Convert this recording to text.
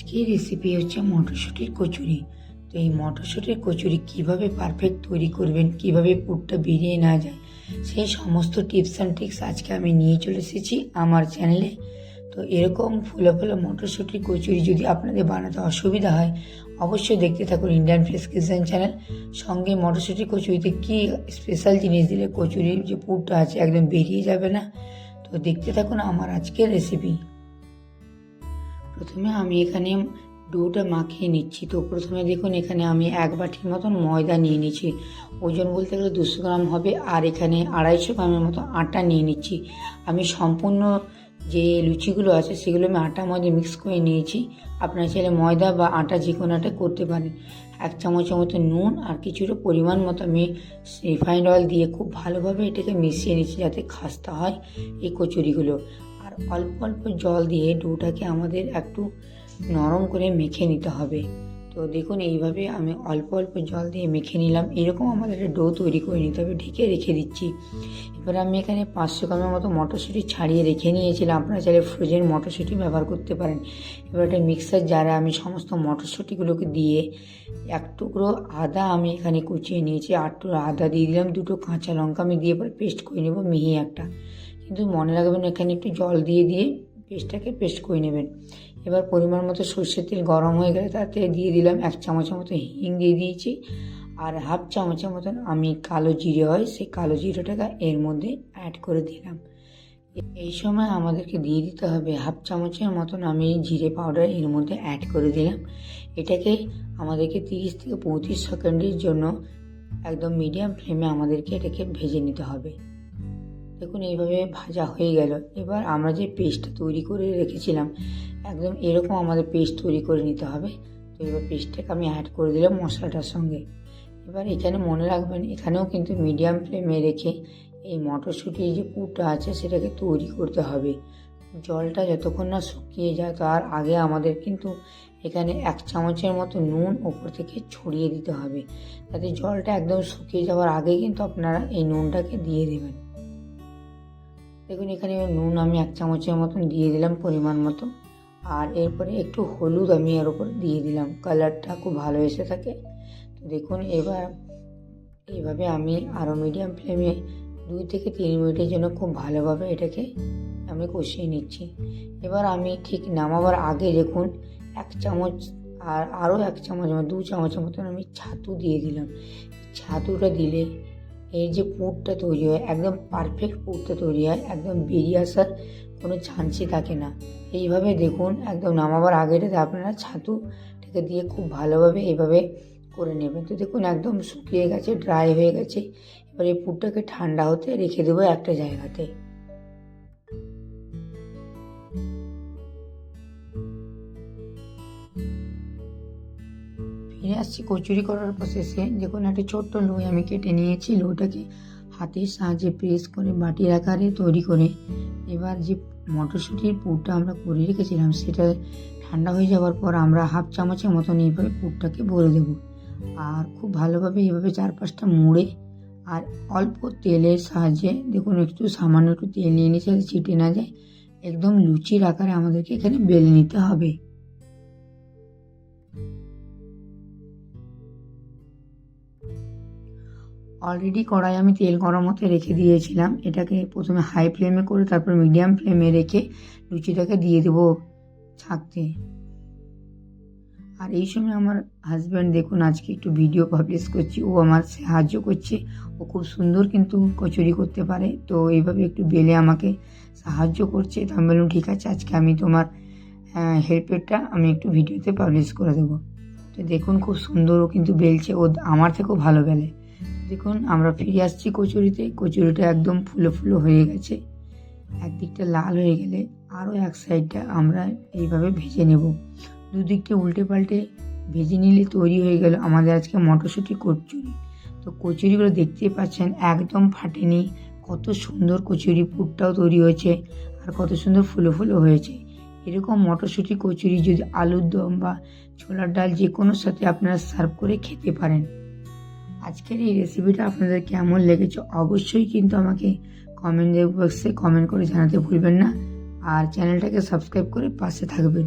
আজকের রেসিপি হচ্ছে মটরশুঁটির কচুরি। তো এই মটরশুঁটির কচুরি কীভাবে পারফেক্ট তৈরি করবেন, কীভাবে পুরটা বেরিয়ে না যায়, সেই সমস্ত টিপস অ্যান্ড ট্রিক্স আজকে আমি নিয়ে চলে এসেছি আমার চ্যানেলে তো এরকম ফুলে ফুলে মটরশুঁটির কচুরি যদি আপনাদের বানাতে অসুবিধা হয়, অবশ্যই দেখতে থাকুন ইন্ডিয়ান কিচেন চ্যানেল সঙ্গে মটরশুঁটির কচুরিতে কী স্পেশাল জিনিস দিলে কচুরির যে পুরটা আছে একদম বেরিয়ে যাবে না। তো দেখতে থাকুন আমার আজকের রেসিপি প্রথমে আমি এখানে ডোটা মাখিয়ে নিচ্ছি। তো প্রথমে দেখুন, এখানে আমি এক বাটির মতন ময়দা নিয়ে নিচ্ছি। ওজন বলতে গেলে দুশো গ্রাম হবে আর এখানে আড়াইশো গ্রামের মতো আটা নিয়ে নিচ্ছি। আমি সম্পূর্ণ যে লুচিগুলো আছে, সেগুলো আমি আটা ময়দা মিক্স করে নিয়েছি। আপনার চাইলে ময়দা বা আটা যে কোনো একটা করতে পারেন। এক চামচের মতো নুন আর কিছুটা পরিমাণ মতো আমি রিফাইন্ড অয়েল দিয়ে খুব ভালোভাবে এটাকে মিশিয়ে নিচ্ছি যাতে খাস্তা হয় এই কচুরিগুলো। অল্প অল্প জল দিয়ে ডোটাকে আমাদের একটু নরম করে মেখে নিতে হবে। তো দেখুন, এইভাবে আমি অল্প অল্প জল দিয়ে মেখে নিলাম। এরকম আমাদের একটা ডো তৈরি করে নিতে হবে। ঢেকে রেখে দিচ্ছি। এবার আমি এখানে পাঁচশো গ্রামের মতো মটরশুঁটি ছাড়িয়ে রেখে নিয়েছিলাম। আপনারা চাইলে ফ্রোজেন মটরশুঁটি ব্যবহার করতে পারেন। এবার একটা মিক্সার জারে আমি সমস্ত মটরশুঁটিগুলোকে দিয়ে এক টুকরো আদা আমি এখানে কুচিয়ে নিয়েছি। আট টুকরো আদা দিয়ে দিলাম। দুটো কাঁচা লঙ্কা আমি দিয়ে পরে পেস্ট করে নেব মিহি একটা। কিন্তু মনে রাখবেন এখানে একটু জল দিয়ে দিয়ে পেস্টটাকে পেস্ট করে নেবেন। এবার পরিমাণ মতো সর্ষের তেল গরম হয়ে গেলে তাতে দিয়ে দিলাম এক চামচের মতো হিং দিয়ে দিয়েছি আর হাফ চামচের মতন আমি কালো জিরে হয়, সেই কালো জিরেটাকে এর মধ্যে অ্যাড করে দিলাম। এই সময় আমাদেরকে দিয়ে দিতে হবে হাফ চামচের মতন আমি জিরে পাউডার এর মধ্যে অ্যাড করে দিলাম। এটাকে আমাদেরকে তিরিশ থেকে পঁয়ত্রিশ সেকেন্ডের জন্য একদম মিডিয়াম ফ্লেমে আমাদেরকে এটাকে ভেজে নিতে হবে। দেখুন, এইভাবে ভাজা হয়ে গেল। এবার আমরা যে পেস্টটা তৈরি করে রেখেছিলাম, একদম এরকম আমাদের পেস্ট তৈরি করে নিতে হবে। তো এবার পেস্টটাকে আমি অ্যাড করে দিলাম মশলাটার সঙ্গে। এবার এখানে মনে রাখবেন, এখানেও কিন্তু মিডিয়াম ফ্লেমে রেখে এই মটরশুঁটির যে পুরটা আছে, সেটাকে তৈরি করতে হবে। জলটা যতক্ষণ না শুকিয়ে যায়, তার আগে আমাদের কিন্তু এখানে এক চামচের মতো নুন ওপর থেকে ছড়িয়ে দিতে হবে। যাতে জলটা একদম শুকিয়ে যাওয়ার আগে কিন্তু আপনারা এই নুনটাকে দিয়ে দেবেন। দেখুন, এখানে নুন আমি এক চামচের মতন দিয়ে দিলাম পরিমাণ মতো। আর এরপরে একটু হলুদ আমি এর উপর দিয়ে দিলাম। কালারটা খুব ভালো এসে থাকে। তো দেখুন, এবার এইভাবে আমি আরও মিডিয়াম ফ্লেমে দুই থেকে তিন মিনিটের জন্য খুব ভালোভাবে এটাকে আমি কষিয়ে নিচ্ছি। এবার আমি ঠিক নামাবার আগে দেখুন, এক চামচ আর আরও এক চামচ দু চামচের মতন আমি ছাতু দিয়ে দিলাম। ছাতুটা দিলে এই যে পুরটা তৈরি হয়, একদম পারফেক্ট পুরটা তৈরি হয়, একদম বেরিয়ে আসার কোনো চান্সই থাকে না। এইভাবে দেখুন, একদম নামাবার আগেটাতে আপনারা ছাতুটাকে দিয়ে খুব ভালোভাবে এইভাবে করে নেবেন। তো দেখুন, একদম শুকিয়ে গেছে ড্রাই হয়ে গেছে। এবার এই পুরটাকে ঠান্ডা হতে রেখে দেবো একটা জায়গাতে। ফিরে আসছি কচুরি করার প্রসেসে দেখুন, একটা ছোট্ট লোই আমি কেটে নিয়েছি লোটাকে। হাতের সাহায্যে প্রেস করে বাটির আকারে তৈরি করে। এবার যে মটরশুঁটির পুরটা আমরা করে রেখেছিলাম, সেটা ঠান্ডা হয়ে যাওয়ার পর আমরা হাফ চামচের মতন এইভাবে পুরটাকে ভরে দেবো। আর খুব ভালোভাবে এইভাবে চার পাঁচটা মুড়ে আর অল্প তেলের সাহায্যে, দেখুন, একটু সামান্য একটু তেল নিয়ে নিয়ে ছিটে না যায়, একদম লুচির আকারে আমাদেরকে এখানে বেলে নিতে হবে। অলরেডি কড়াই আমি তেল গরম হতে রেখে দিয়েছিলাম। এটাকে প্রথমে হাই ফ্লেমে করে, তারপর মিডিয়াম ফ্লেমে রেখে লুচিটাকে দিয়ে দেবো ছাঁকতে। আর এই সময় আমার হাজব্যান্ড দেখুন, আজকে একটু ভিডিও পাবলিশ করছি। ও আমার সাহায্য করছে। ও খুব সুন্দর কিন্তু কচুরি করতে পারে। তো এইভাবে একটু বেলে আমাকে সাহায্য করছে। তো আমি বললাম, ঠিক আছে, আজকে আমি তোমার হেল্পেরটা আমি একটু ভিডিওতে পাবলিশ করে দেবো। তো দেখুন, খুব সুন্দর ও কিন্তু বেলছে। ও আমার থেকেও ভালো বেলে। দেখুন, আমরা ফিরে আসছি কচুরিতে। কচুরিটা একদম ফুলো ফুলো হয়ে গেছে। একদিকটা লাল হয়ে গেলে আরও এক সাইডটা আমরা এইভাবে ভেজে নেব। দুদিকটা উল্টে পাল্টে ভেজে নিলে তৈরি হয়ে গেল আমাদের আজকে মটরশুঁটি কচুরি। তো কচুরিগুলো দেখতেই পাচ্ছেন, একদম ফাটেনি। কত সুন্দর কচুরি পুরটাও তৈরি হয়েছে আর কত সুন্দর ফুলো ফুলো হয়েছে। এরকম মটরশুঁটি কচুরি যদি আলুর দম বা ছোলার ডাল যে কোনো সাথে আপনারা সার্ভ করে খেতে পারেন। আজকের এই রেসিপিটা আপনাদের কেমন লেগেছে অবশ্যই কিন্তু আমাকে কমেন্ট বক্সে কমেন্ট করে জানাতে ভুলবেন না। আর চ্যানেলটাকে সাবস্ক্রাইব করে পাশে থাকবেন।